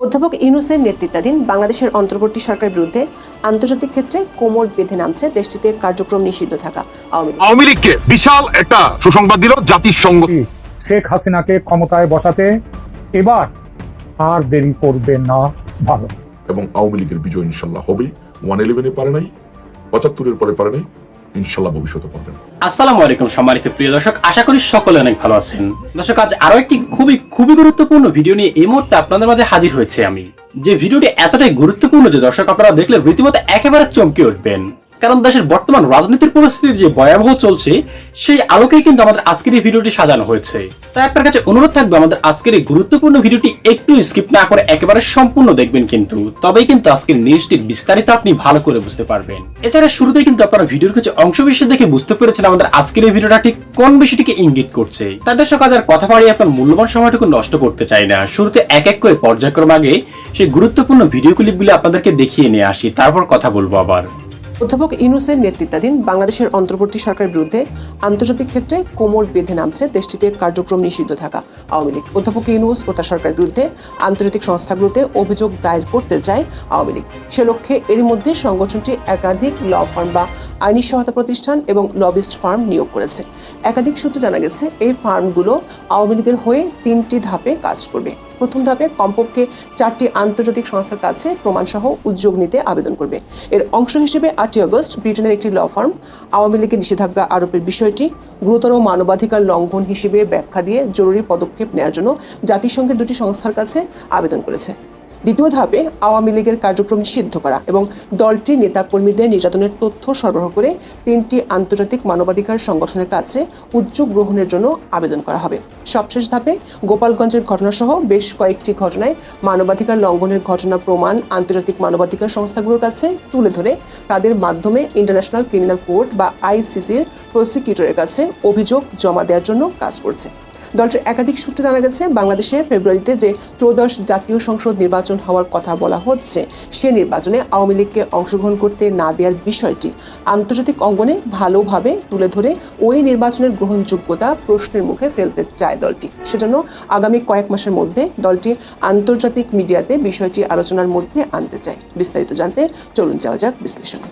অধ্যাপক ইউনুসের নেতৃত্বাধীন বাংলাদেশের অন্তর্বর্তী সরকারের বিরুদ্ধে আন্তর্জাতিক ক্ষেত্রে কোমর বেঁধে নামছে দেশটিতে কার্যক্রম নিষিদ্ধ থাকা আওয়ামী লীগ। আওয়ামী লীগকে বিশাল একটা সুসংবাদ দিল জাতিসংঘ। শেখ হাসিনাকে ক্ষমতায় বসাতে এবার আর দেরি করবে না ভালো। এবং আওয়ামী লীগের বিজয় ইনশাল্লাহ হবে ওয়ান ইলেভেনে পারে নাই পঁচাত্তরের পরে পারে নাই ইনশাল্লাহ ভবিষ্যতে পারবেন আসসালামু আলাইকুম সম্মানিত প্রিয় দর্শক, আশা করি সকলে অনেক ভালো আছেন। দর্শক, আজ আরও একটি খুবই খুবই গুরুত্বপূর্ণ ভিডিও নিয়ে এই মুহূর্তে আপনাদের মাঝে হাজির হয়েছে আমি। যে ভিডিওটি এতটাই গুরুত্বপূর্ণ যে দর্শক আপনারা দেখলে রীতিমতো একেবারে চমকে উঠবেন। কারণ দেশের বর্তমান রাজনীতির পরিস্থিতি যে ভয়াবহ চলছে, সেই আলোকেই কিন্তু আমাদের আজকের এই ভিডিওটি সাজানো হয়েছে। তাই আপনার কাছে অনুরোধ থাকবে, আমাদের আজকের এই গুরুত্বপূর্ণ ভিডিওটি একটু স্কিপ না করে একেবারে সম্পূর্ণ দেখবেন কিন্তু। তবেই কিন্তু আজকের নিউজটির বিস্তারিত আপনি ভালো করে বুঝতে পারবেন। এছাড়া শুরুতেই কিন্তু আপনারা ভিডিওর কিছু অংশ বিশেষ দেখে বুঝতে পেরেছেন আমাদের আজকের এই ভিডিওটা ঠিক কোন বিষয়টিকে ইঙ্গিত করছে। তাদের সকাল আর কথা বাড়িয়ে আপনার মূল্যবান সময়টুকু নষ্ট করতে চাই না। শুরুতে এক এক করে পর্যায়ক্রম আগে সেই গুরুত্বপূর্ণ ভিডিও ক্লিপগুলো আপনাদেরকে দেখিয়ে নিয়ে আসি, তারপর কথা বলব আবার। অধ্যাপক ইউনুসের নেতৃত্বাধীন বাংলাদেশের অন্তর্বর্তী সরকারের বিরুদ্ধে আন্তর্জাতিক ক্ষেত্রে কোমর বেঁধে নামছে দেশটিতে কার্যক্রম নিষিদ্ধ থাকা আওয়ামী লীগ। অধ্যাপক ইউনুস ও তার সরকারের বিরুদ্ধে আন্তর্জাতিক সংস্থাগুলোতে অভিযোগ দায়ের করতে চায় আওয়ামী লীগ। সে লক্ষ্যে এরই মধ্যে সংগঠনটি একাধিক ল ফার্ম বা আইনি সহায়তা প্রতিষ্ঠান এবং লবিস্ট ফার্ম নিয়োগ করেছে। একাধিক সূত্রে জানা গেছে, এই ফার্মগুলো আওয়ামী লীগের হয়ে তিনটি ধাপে কাজ করবে। প্রথম ধাপে কমপক্ষে চারটি আন্তর্জাতিক সংস্থার কাছে প্রমাণসহ উদ্যোগ নিতে আবেদন করবে। এর অংশ হিসেবে আটই আগস্ট ব্রিটেনের একটি ল ফার্ম, আওয়ামী লীগের নিষেধাজ্ঞা আরোপের বিষয়টি, গুরুতর মানবাধিকার লঙ্ঘন হিসেবে ব্যাখ্যা দিয়ে জরুরি পদক্ষেপ নেওয়ার জন্য জাতিসংঘের দুটি সংস্থার কাছে আবেদন করেছে। দ্বিতীয় ধাপে আওয়ামী লীগের কার্যক্রম নিষিদ্ধ করা এবং দলটির নেতাকর্মীদের নির্যাতনের তথ্য সরবরাহ করে তিনটি আন্তর্জাতিক মানবাধিকার সংগঠনের কাছে উদ্যোগ গ্রহণের জন্য আবেদন করা হবে। সবশেষ ধাপে গোপালগঞ্জের ঘটনাসহ বেশ কয়েকটি ঘটনায় মানবাধিকার লঙ্ঘনের ঘটনা প্রমাণ আন্তর্জাতিক মানবাধিকার সংস্থাগুলোর কাছে তুলে ধরে তাদের মাধ্যমে ইন্টারন্যাশনাল ক্রিমিনাল কোর্ট বা আইসিসির প্রসিকিউটরের কাছে অভিযোগ জমা দেওয়ার জন্য কাজ করছে। দলটির একাধিক সূত্রে জানা গেছে, বাংলাদেশে ফেব্রুয়ারিতে যে ত্রয়োদশ জাতীয় সংসদ নির্বাচন হওয়ার কথা বলা হচ্ছে, সে নির্বাচনে আওয়ামী লীগকে অংশগ্রহণ করতে না দেওয়ার বিষয়টি আন্তর্জাতিক অঙ্গনে ভালোভাবে তুলে ধরে ওই নির্বাচনের গ্রহণযোগ্যতা প্রশ্নের মুখে ফেলতে চায় দলটি। সেজন্য আগামী কয়েক মাসের মধ্যে দলটি আন্তর্জাতিক মিডিয়াতে বিষয়টি আলোচনার মধ্যে আনতে চায়। বিস্তারিত জানতে চলুন যাওয়া যাক বিশ্লেষণে।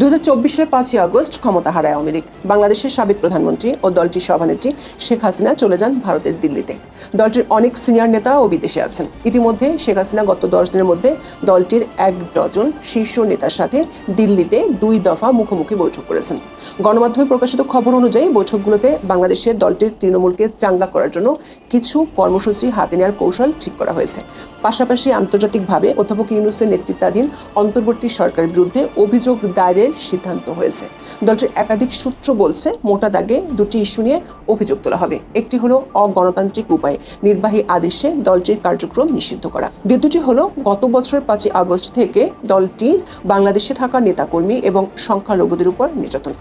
দু চব্বিশের পাঁচই আগস্ট ক্ষমতা হারায় আওয়ামী লীগ। বাংলাদেশের সাবেক প্রধানমন্ত্রী ও দলটির সভানেত্রী শেখ হাসিনা চলে যান ভারতের দিল্লিতে। দলটির অনেক সিনিয়র নেতা ও বিদেশে আছেন। ইতিমধ্যে শেখ হাসিনা গত দশ দিনের মধ্যে দলটির এক ডজন শীর্ষ নেতার সাথে দিল্লিতে দুই দফা মুখোমুখি বৈঠক করেছেন। গণমাধ্যমে প্রকাশিত খবর অনুযায়ী বৈঠকগুলোতে বাংলাদেশে দলটির তৃণমূলকে চাঙ্গা করার জন্য কিছু কর্মসূচি হাতে নেওয়ার কৌশল ঠিক করা হয়েছে। পাশাপাশি আন্তর্জাতিকভাবে অধ্যাপক ইউনুসের নেতৃত্বাধীন অন্তর্বর্তী সরকারের বিরুদ্ধে অভিযোগ দায়েরের সিদ্ধান্ত হয়েছে। দলটির একাধিক সূত্র বলছে, মোটা দাগে দুটি ইস্যু নিয়ে অভিযোগ তোলা হবে। একটি হলো অগণতান্ত্রিক উপায়ে, নির্বাহী আদেশে দলটির কার্যক্রম নিষিদ্ধ করা। দ্বিতীয়টি হলো, গত বছরের পাঁচই আগস্ট থেকে দলটির বাংলাদেশে থাকা নেতাকর্মী এবং সংখ্যালঘুদের উপর নির্যাতন।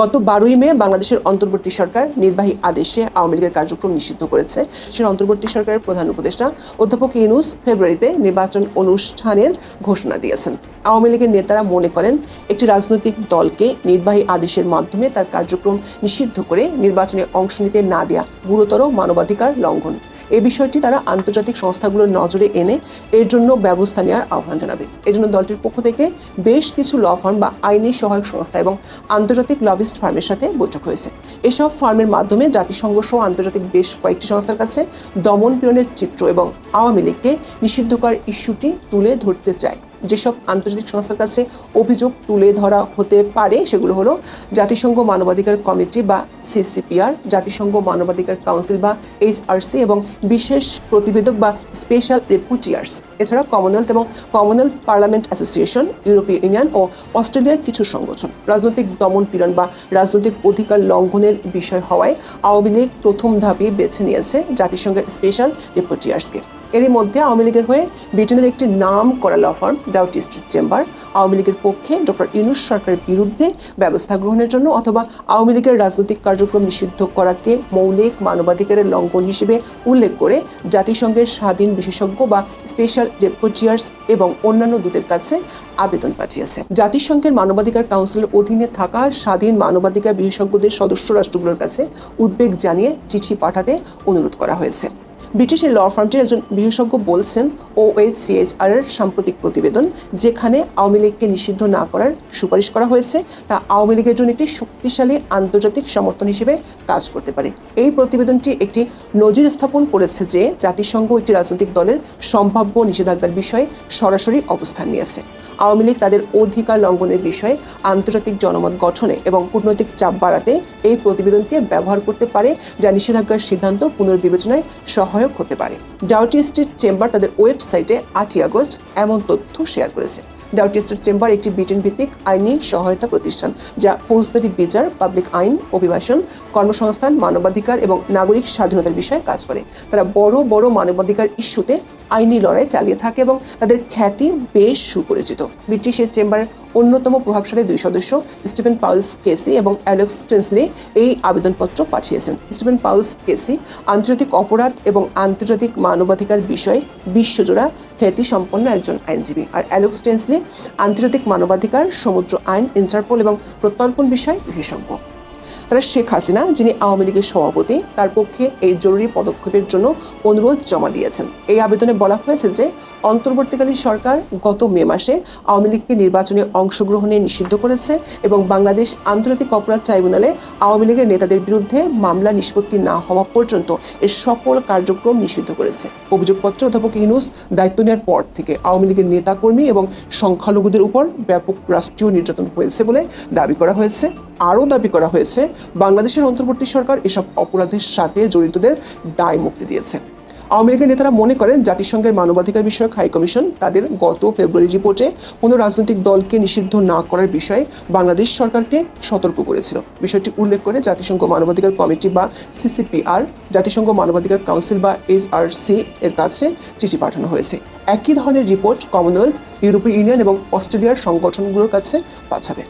গত বারোই মে বাংলাদেশের অন্তর্বর্তী সরকার নির্বাহী আদেশে আওয়ামী লীগের কার্যক্রম নিষিদ্ধ করেছে। সে অন্তর্বর্তী সরকারের প্রধান উপদেষ্টা অধ্যাপক ইউনুস ফেব্রুয়ারিতে নির্বাচন অনুষ্ঠানের ঘোষণা দিয়েছেন। আওয়ামী লীগের নেতারা মনে করেন একটি রাজনৈতিক দলকে নির্বাহী আদেশের মাধ্যমে তার কার্যক্রম নিষিদ্ধ করে নির্বাচনে অংশ নিতে না দেয়া গুরুতর মানবাধিকার লঙ্ঘন। এ বিষয়টি তারা আন্তর্জাতিক সংস্থাগুলোর নজরে এনে এর জন্য ব্যবস্থা নেওয়ার আহ্বান জানাবে। এজন্য দলটির পক্ষ থেকে বেশ কিছু ল ফার্ম বা আইনি সহায়ক সংস্থা এবং আন্তর্জাতিক লবিস্ট ফার্মের সাথে বৈঠক হয়েছে। এসব ফার্মের মাধ্যমে জাতিসংঘ সহ আন্তর্জাতিক বেশ কয়েকটি সংস্থার কাছে দমন পীড়নের চিত্র এবং আওয়ামী লীগকে নিষিদ্ধ করার ইস্যুটি তুলে ধরতে চায়। যেসব আন্তর্জাতিক সংস্থার কাছে অভিযোগ তুলে ধরা হতে পারে, সেগুলো হলো জাতিসংঘ মানবাধিকার কমিটি বা সিসিপিআর, জাতিসংঘ মানবাধিকার কাউন্সিল বা এইচআরসি এবং বিশেষ প্রতিবেদক বা স্পেশাল রিপোর্টিয়ার্স এছাড়া কমনওয়েলথ এবং কমনওয়েলথ পার্লামেন্ট অ্যাসোসিয়েশন, ইউরোপীয় ইউনিয়ন ও অস্ট্রেলিয়ার কিছু সংগঠন। রাজনৈতিক দমন পীড়ন বা রাজনৈতিক অধিকার লঙ্ঘনের বিষয় হওয়ায় আওয়ামী লীগ প্রথম ধাপে বেছে নিয়েছে জাতিসংঘের স্পেশাল রিপোর্টিয়ার্সকে এরই মধ্যে আওয়ামী লীগের হয়ে ব্রিটেনের একটি নাম করা law firm Doughty Street chamber Awami লীগের পক্ষে ডক্টর ইউনুস সরকারের বিরুদ্ধে ব্যবস্থা গ্রহণের জন্য অথবা আওয়ামী লীগের রাজনৈতিক কার্যক্রম নিষিদ্ধ করাকে মৌলিক মানবাধিকারের লঙ্ঘন হিসেবে উল্লেখ করে জাতিসংঘের স্বাধীন বিশেষজ্ঞ বা স্পেশাল ডেপুটিয়ার্স এবং অন্যান্য দূতের কাছে আবেদন পাঠিয়েছে। জাতিসংঘের মানবাধিকার কাউন্সিলের অধীনে থাকা স্বাধীন মানবাধিকার বিশেষজ্ঞদের সদস্য রাষ্ট্রগুলোর কাছে উদ্বেগ জানিয়ে চিঠি পাঠাতে অনুরোধ করা হয়েছে। ব্রিটিশ এই ল ফার্মটির একজন বিশেষজ্ঞ বলছেন ওএইচসিএইচআর এর সাম্প্রতিক প্রতিবেদন, যেখানে আওয়ামী লীগকে নিষিদ্ধ না করার সুপারিশ করা হয়েছে, তা আওয়ামী লীগের জন্য একটি শক্তিশালী আন্তর্জাতিক সমর্থন হিসেবে কাজ করতে পারে। এই প্রতিবেদনটি একটি নজির স্থাপন করেছে যে জাতিসংঘ একটি রাজনৈতিক দলের সম্ভাব্য নিষেধাজ্ঞার বিষয়ে সরাসরি অবস্থান নিয়েছে। আওয়ামী লীগ তাদের অধিকার লঙ্ঘনের বিষয়ে আন্তর্জাতিক জনমত গঠনে এবং কূটনৈতিক চাপ বাড়াতে এই প্রতিবেদনকে ব্যবহার করতে পারে, যা নিষেধাজ্ঞার সিদ্ধান্ত পুনর্বিবেচনায় সহায়ক হতে পারে। ডাউটি স্ট্রিট চেম্বার তাদের ওয়েবসাইটে আটই আগস্ট এমন তথ্য শেয়ার করেছে। ডাউটি স্ট্রিট চেম্বার একটি ব্রিটেন ভিত্তিক আইনি সহায়তা প্রতিষ্ঠান যা ফৌজদারি বিচার, পাবলিক আইন, অভিবাসন, কর্মসংস্থান, মানবাধিকার এবং নাগরিক স্বাধীনতার বিষয়ে কাজ করে। তারা বড় বড় মানবাধিকার ইস্যুতে আইনি লড়াই চালিয়ে থাকে এবং তাদের খ্যাতি বেশ সুপরিচিত। ব্রিটিশের চেম্বারের অন্যতম প্রভাবশালী দুই সদস্য, স্টিফেন পাউলস কেসি এবং অ্যালেক্স প্রিন্সলি, এই আবেদনপত্র পাঠিয়েছেন। স্টিফেন পাউলস কেসি আন্তর্জাতিক অপরাধ এবং আন্তর্জাতিক মানবাধিকার বিষয়ে বিশ্বজোড়া খ্যাতি সম্পন্ন একজন আইনজীবী। আর অ্যালেক্স টেন্সলি আন্তর্জাতিক মানবাধিকার, সমুদ্র আইন, ইন্টারপোল এবং প্রত্যর্পণ বিষয়ে বিশেষজ্ঞ। তারা শেখ হাসিনা, যিনি আওয়ামী লীগের সভাপতি, তার পক্ষে এই জরুরি পদক্ষেপের জন্য অনুরোধ জমা দিয়েছেন। এই আবেদনে বলা হয়েছে যে, অন্তর্বর্তীকালীন সরকার গত মে মাসে আওয়ামী লীগকে নির্বাচনে অংশগ্রহণে নিষিদ্ধ করেছে এবং বাংলাদেশ আন্তর্জাতিক অপরাধ ট্রাইব্যুনালে আওয়ামী লীগের নেতাদের বিরুদ্ধে মামলা নিষ্পত্তি না হওয়া পর্যন্ত এর সকল কার্যক্রম নিষিদ্ধ করেছে। অভিযোগপত্রে অধ্যাপক ইনুস দায়িত্ব নেওয়ার পর থেকে আওয়ামী লীগের নেতাকর্মী এবং সংখ্যালঘুদের উপর ব্যাপক রাষ্ট্রীয় নির্যাতন হয়েছে বলে দাবি করা হয়েছে। আরও দাবি করা হয়েছে বাংলাদেশের অন্তর্বর্তী সরকার এসব অপরাধের সাথে জড়িতদের দায় মুক্তি দিয়েছে। আওয়ামী লীগের নেতারা মনে করেন জাতিসংঘের মানবাধিকার বিষয়ক হাই কমিশন তাদের গত ফেব্রুয়ারি রিপোর্টে কোনো রাজনৈতিক দলকে নিষিদ্ধ না করার বিষয়ে বাংলাদেশ সরকারকে সতর্ক করেছিল। বিষয়টি উল্লেখ করে জাতিসংঘ মানবাধিকার কমিটি বা সিসিপিআর, জাতিসংঘ মানবাধিকার কাউন্সিল বা এইচআরসি এর কাছে চিঠি পাঠানো হয়েছে। একই ধরনের রিপোর্ট কমনওয়েলথ, ইউরোপীয় ইউনিয়ন এবং অস্ট্রেলিয়ার সংগঠনগুলোর কাছে পাঠাবে।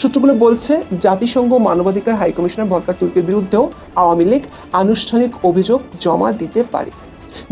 সূত্রগুলো বলছে, জাতিসংঘ মানবাধিকার হাই কমিশনার ভরকার তুর্কির বিরুদ্ধেও আওয়ামী লীগ আনুষ্ঠানিক অভিযোগ জমা দিতে পারে।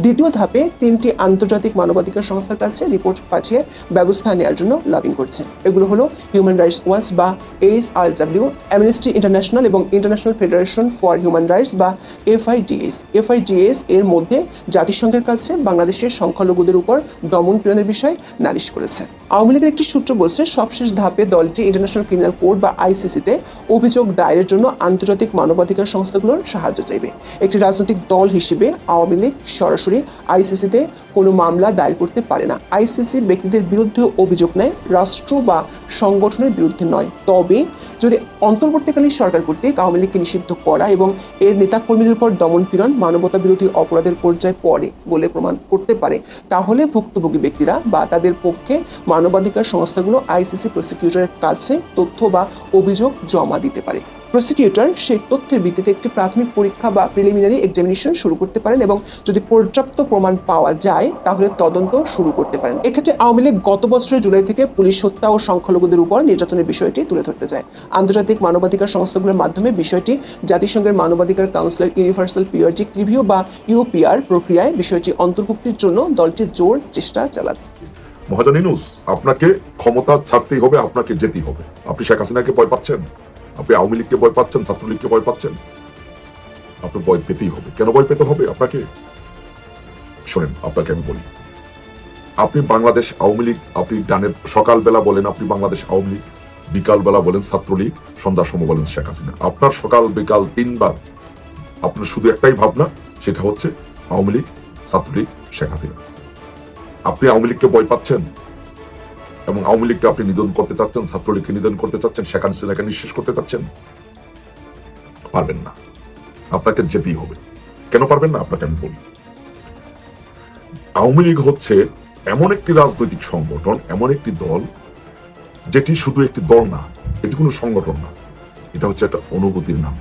দ্বিতীয় ধাপে তিনটি আন্তর্জাতিক মানবাধিকার সংস্থার কাছে রিপোর্ট পাঠিয়ে ব্যবস্থা নেওয়ার জন্য লবিং করছে। এগুলো হলো হিউম্যান রাইটস ওয়াচ বা H R W Amnesty International এবং International Federation for Human Rights বা এফআইডিএস এফআইডিএস এর মধ্যে জাতিসংঘের কাছে বাংলাদেশের সংখ্যালঘুদের উপর দমন পীড়নের বিষয়ে নালিশ করেছে। আওয়ামী লীগের একটি সূত্র বলছে, সবশেষ ধাপে দলটি ইন্টারন্যাশনাল ক্রিমিনাল কোর্ট বা আইসিসিতে অভিযোগ দায়েরের জন্য আন্তর্জাতিক মানবাধিকার সংস্থাগুলোর সাহায্য চাইবে। একটি রাজনৈতিক দল হিসেবে আওয়ামী লীগ সরাসরি আইসিসিতে কোনো মামলা দায়ের করতে পারে না। আইসিসি ব্যক্তিদের বিরুদ্ধে অভিযোগ নেয়, রাষ্ট্র বা সংগঠনের বিরুদ্ধে নয়। তবে যদি অন্তর্বর্তীকালীন সরকার কর্তৃক আওয়ামী লীগকে নিষিদ্ধ করা এবং এর নেতাকর্মীদের উপর দমন পীড়ন মানবতা বিরোধী অপরাধের পর্যায়ে পড়ে বলে প্রমাণ করতে পারে, তাহলে ভুক্তভোগী ব্যক্তিরা বা তাদের পক্ষে মানবাধিকার সংস্থাগুলো আইসিসি প্রসিকিউটরের কাছে তথ্য বা অভিযোগ জমা দিতে পারে। প্রসিকিউটর সেই তথ্যের ভিত্তিতে একটি প্রাথমিক পরীক্ষা বা প্রিলিমিনারি এক্সামিনেশন শুরু করতে পারেন এবং যদি পর্যাপ্ত প্রমাণ পাওয়া যায়, তাহলে তদন্ত শুরু করতে পারেন। এক্ষেত্রে আওয়ামী লীগ গত বছরের জুলাই থেকে পুলিশ হত্যা ও সংখ্যালঘুদের উপর নির্যাতনের বিষয়টি তুলে ধরতে চায়। আন্তর্জাতিক মানবাধিকার সংস্থাগুলোর মাধ্যমে বিষয়টি জাতিসংঘের মানবাধিকার কাউন্সিলের ইউনিভার্সাল পিরিয়ডিক রিভিউ বা ইউপিআর প্রক্রিয়ায় বিষয়টি অন্তর্ভুক্তির জন্য দলটি জোর চেষ্টা চালাচ্ছে। মহাজন ইনুস আপনাকে ক্ষমতা ছাড়তেই হবে, আপনাকে যেতেই হবে। আপনি শেখ হাসিনাকে ভয় পাচ্ছেন? আপনি আওয়ামী লীগকে ভয় পাচ্ছেন, ছাত্রলীগকে ভয় পাচ্ছেন? আপনার ভয় পেতেই হবে। কেন ভয় পেতে হবে আপনাকে? শোনেন, আপনাকে আমি বলি। আপনি বাংলাদেশ আওয়ামী লীগ, আপনি ডানের সকালবেলা বলেন আপনি বাংলাদেশ আওয়ামী লীগ, বিকালবেলা বলেন ছাত্রলীগ, সন্ধ্যার সময় বলেন শেখ হাসিনা। আপনার সকাল, বিকাল, তিনবার আপনার শুধু একটাই ভাবনা, সেটা হচ্ছে আওয়ামী লীগ, ছাত্রলীগ, শেখ হাসিনা। আপনি আওয়ামী লীগকে ভয় পাচ্ছেন? এবং আওয়ামী লীগকে আপনি নিধন করতে চাচ্ছেন, ছাত্রলীগকে নিধন করতে চাচ্ছেন শেখ হাসিনাকে নিঃশেষ করতে চাচ্ছেন, পারবেন না। আপনাকে যেতেই হবে। কেন পারবেন না? আপনাকে আমি বলি। আওয়ামী লীগ হচ্ছে এমন একটি রাজনৈতিক সংগঠন, এমন একটি দল, যেটি শুধু একটি দল না, এটি কোনো সংগঠন না, এটা হচ্ছে একটা অনুভূতির নাম।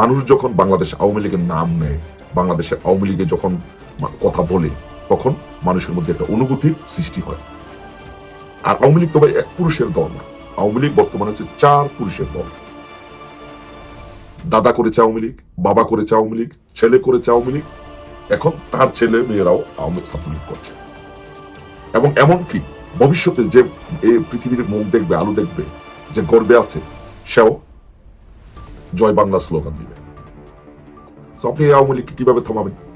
মানুষ যখন বাংলাদেশ আওয়ামী লীগের নাম নেয় বাংলাদেশের আওয়ামী লীগে যখন কথা বলে, তখন মানুষের মধ্যে একটা অনুভূতির সৃষ্টি হয়। আর আওয়ামী লীগ তবে এক পুরুষের দল না। আওয়ামী লীগ বর্তমানে হচ্ছে চার পুরুষের দল। দাদা করেছে আওয়ামী লীগ, বাবা করেছে আওয়ামী লীগ, ছেলে করেছে আওয়ামী লীগ। এখন তার ছেলে মেয়েরাও আওয়ামী ছাত্রলীগ করছে। এবং এমনকি ভবিষ্যতে যে এই পৃথিবীর মুখ দেখবে, আলো দেখবে, যে গর্বে আছে, সেও জয় বাংলা স্লোগান দিবে। আপনি আওয়ামী লীগকে কীভাবে থামাবেন?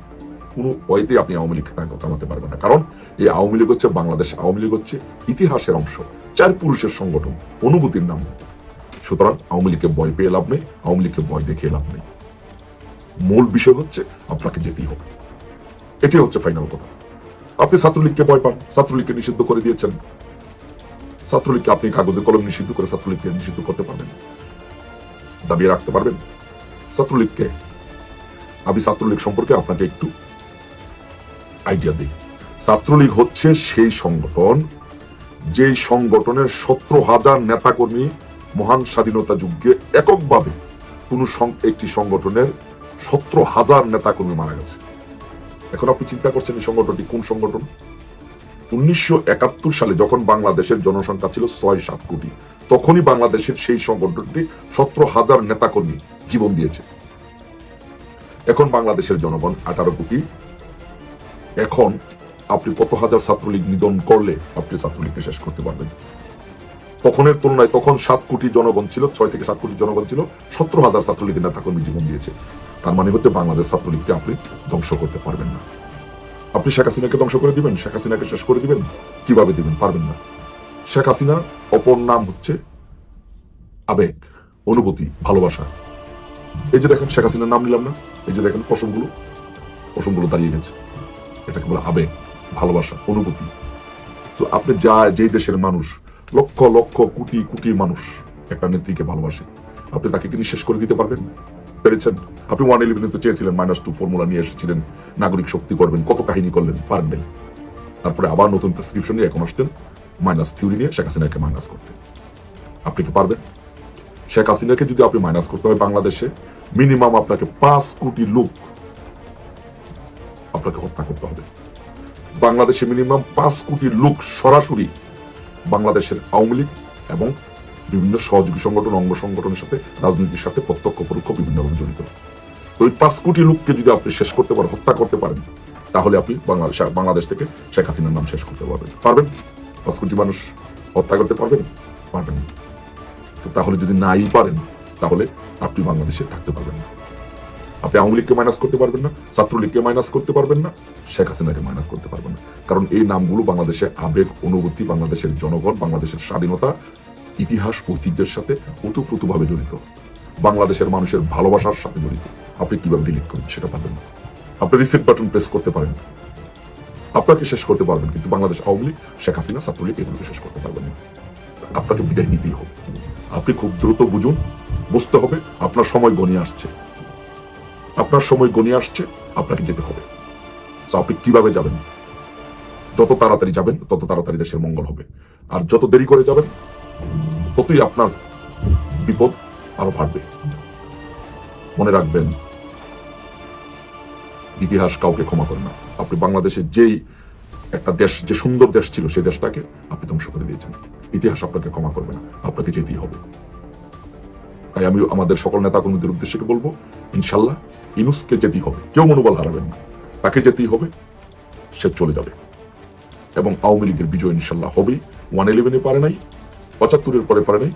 কোনো ওয়েতে আপনি আওয়ামী লীগকে থাম- থামাতে পারবেন না। কারণ এই আওয়ামী লীগ হচ্ছে বাংলাদেশ, আওয়ামী লীগ হচ্ছে ইতিহাসের অংশ। চার পুরুষের সংগঠন, অনুভূতির নাম। সুতরাং আওয়ামী লীগকে ভয় পেয়ে লাভ নেই, আওয়ামী লীগকে ভয় দেখিয়ে লাভ নেই। মূল বিষয় হচ্ছে আপনাকে যেতেই হবে। এটাই হচ্ছে ফাইনাল কথা। আপনি ছাত্রলীগকে ভয় পান, ছাত্রলীগকে নিষিদ্ধ করে দিয়েছেন। ছাত্রলীগকে আপনি কাগজে কলম নিষিদ্ধ করে ছাত্রলীগকে নিষিদ্ধ করতে পারবেন। দাবিয়ে রাখতে পারবেন। ছাত্রলীগকে, আমি ছাত্রলীগ সম্পর্কে আপনাকে একটু আইডিয়া দিই। ছাত্রলীগ হচ্ছে সেই সংগঠন, যেই সংগঠনের সতেরো হাজার নেতাকর্মী মহান স্বাধীনতা যুগে এককভাবে কোন একটি সংগঠনের সতেরো হাজার নেতাকর্মী মারা গেছে। এখন আপনি চিন্তা করছেন এই সংগঠনটি কোন সংগঠন? উনিশশো একাত্তর সালে যখন বাংলাদেশের জনসংখ্যা ছিল ছয় সাত কোটি, তখনই বাংলাদেশের সেই সংগঠনটি সতেরো হাজার নেতাকর্মী জীবন দিয়েছে। এখন বাংলাদেশের জনগণ আঠারো কোটি এখন আপনি কত হাজার ছাত্রলীগ নিধন করলে আপনি ছাত্রলীগকে শেষ করতে পারবেন? তখনের তুলনায় তখন সাত কোটি জনগণ ছিল, ছয় থেকে সাত কোটি জনগণ ছিল সতেরো হাজার ছাত্রলীগের নেতাকর্মী জীবন দিয়েছে। তার মানে হচ্ছে বাংলাদেশ ছাত্রলীগকে আপনি ধ্বংস করতে পারবেন না। আপনি শেখ হাসিনাকে ধ্বংস করে দিবেন, শেখ হাসিনাকে শেষ করে দিবেন, কীভাবে দিবেন পারবেন না। শেখ হাসিনার অপর নাম হচ্ছে আবেগ, অনুভূতি, ভালোবাসা। এই যে দেখেন, শেখ হাসিনার নাম নিলাম না। এই যে দেখেন পশমগুলো পশমগুলো দাঁড়িয়ে গেছে। এটাকে বলে আবেগ, ভালোবাসা, অনুভূতি। তো আপনি যা, যেই দেশের মানুষ, লক্ষ লক্ষ, কোটি কোটি মানুষ একটা নেত্রীকে ভালোবাসে, আপনি তাকে কি নিঃশেষ করে দিতে পারবেন? পেরেছেন? আপনি ওয়ান ইলেভেনে তো চেয়েছিলেন মাইনাস টু ফর্মুলা নিয়ে এসেছিলেন, নাগরিক শক্তি করবেন, কত কাহিনী করলেন পারেন নাই তারপরে আবার নতুন প্রেসক্রিপশন নিয়ে এখন আসতেন মাইনাস থিওরি নিয়ে শেখ হাসিনাকে মাইনাস করতে। আপনি কি পারবেন? শেখ হাসিনাকে যদি আপনি মাইনাস করতে হয় বাংলাদেশে মিনিমাম আপনাকে পাঁচ কোটি লোক আপনাকে হত্যা করতে হবে। বাংলাদেশে মিনিমাম পাঁচ কোটি লোক সরাসরি বাংলাদেশের আওয়ামী লীগ এবং বিভিন্ন সহযোগী সংগঠন, অঙ্গ সংগঠনের সাথে, রাজনীতির সাথে প্রত্যক্ষ পরোক্ষ বিভিন্নভাবে জড়িত। ওই পাঁচ কোটি লোককে যদি আপনি শেষ করতে পারেন, হত্যা করতে পারেন, তাহলে আপনি বাংলাদেশ বাংলাদেশ থেকে শেখ হাসিনার নাম শেষ করতে পারবেন। পারবেন? পাঁচ কোটি মানুষ হত্যা করতে পারবেন? পারবেন তাহলে যদি নাই পারেন, তাহলে আপনি বাংলাদেশে থাকতে পারবেন না। আপনি আওয়ামী লীগকে মাইনাস করতে পারবেন না, ছাত্রলীগকে মাইনাস করতে পারবেন না, শেখ হাসিনাকে মাইনাস করতে পারবেন না। কারণ এই নামগুলো বাংলাদেশের আবেগ, অনুভূতি, বাংলাদেশের জনগণ, বাংলাদেশের স্বাধীনতা, ইতিহাস, ঐতিহ্যের সাথে ওতপ্রোতভাবে জড়িত। বাংলাদেশের মানুষের ভালোবাসার সাথে জড়িত। আপনি কীভাবে ডিলিট করবেন সেটা পারবেন না। আপনি রিসেট বাটন প্রেস করতে পারেন। আপনাকে শেষ করতে পারবেন, কিন্তু বাংলাদেশ আওয়ামী লীগ, শেখ হাসিনা, ছাত্রলীগ এগুলোকে শেষ করতে পারবেন না। আপনাকে বিদায় নিতেই হবে। আপনি খুব দ্রুত বুঝুন, বুঝতে হবে, আপনার সময় গনিয়ে আসছে। আপনার সময় গনিয়ে আসছে, আপনাকে যেতে হবে। তো আপনি কীভাবে যাবেন? যত তাড়াতাড়ি যাবেন, তত তাড়াতাড়ি দেশের মঙ্গল হবে। আর যত দেরি করে যাবেন, ততই আপনার বিপদ আরও বাড়বে। মনে রাখবেন, ইতিহাস কাউকে ক্ষমা করে না। আপনি বাংলাদেশের যেই একটা দেশ, যে সুন্দর দেশ ছিল, সেই দেশটাকে আপনি ধ্বংস করে দিয়েছেন। ইতিহাস আপনাকে ক্ষমা করবে না। আপনাকে যেতেই হবে। তাই আমি আমাদের সকল নেতাকর্মীদের উদ্দেশ্যে বলব? ইনশাল্লাহ ইনুসকে যেতেই হবে। কেউ মনোবল হারাবেন না। তাকে যেতেই হবে, সে চলে যাবে। এবং আওয়ামী লীগের বিজয় ইনশাল্লাহ হবেই। ওয়ান ইলেভেনে পারে নাই, পঁচাত্তরের পরে পারে নাই,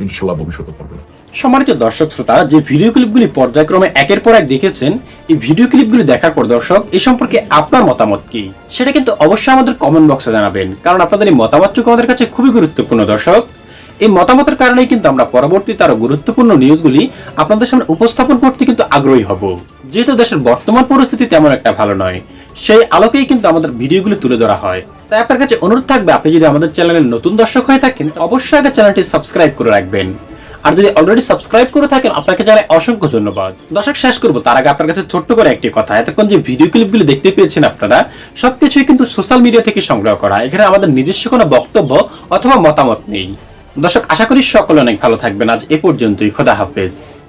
ইনশাল্লাহ ভবিষ্যতে পারবে না। সম্মানিত দর্শক শ্রোতা, যে ভিডিও ক্লিপগুলি পর্যায়ক্রমে একের পর এক দেখেছেন, এই ভিডিও ক্লিপগুলি দেখার পর দর্শক, এ সম্পর্কে আপনার মতামত কি? সেটা কিন্তু অবশ্যই আমাদের কমেন্ট বক্সে জানাবেন। কারণ আপনাদের এই মতামতটুকু আমাদের কাছে খুবই গুরুত্বপূর্ণ দর্শক। এই মতামতের কারণেই কিন্তু আমরা পরবর্তীতে আরও গুরুত্বপূর্ণ নিউজগুলি আপনাদের সামনে উপস্থাপন করতে কিন্তু আগ্রহী হব। যেহেতু দেশের বর্তমান পরিস্থিতি তেমন একটা ভালো নয়, সেই আলোকেই কিন্তু আমাদের ভিডিওগুলি তুলে ধরা হয়। তাই আপনার কাছে অনুরোধ থাকবে, আপনি যদি আমাদের চ্যানেলের নতুন দর্শক হয়ে থাকেন, অবশ্যই আগে চ্যানেলটি সাবস্ক্রাইব করে রাখবেন। আর যদি অলরেডি সাবস্ক্রাইব করে থাকেন, আপনাকে জানাই অসংখ্য ধন্যবাদ। দর্শক, শেষ করব। তার আগে আপনার কাছে ছোট্ট করে একটি কথা। এতক্ষণ যে ভিডিও ক্লিপগুলি দেখতে পেয়েছেন আপনারা, সবকিছুই কিন্তু সোশ্যাল মিডিয়া থেকে সংগ্রহ করা। এখানে আমাদের নিজস্ব কোনো বক্তব্য অথবা মতামত নেই। দর্শক আশা করি সকলে অনেক ভালো থাকবেন। আজ এ পর্যন্তই। খোদা হাফেজ।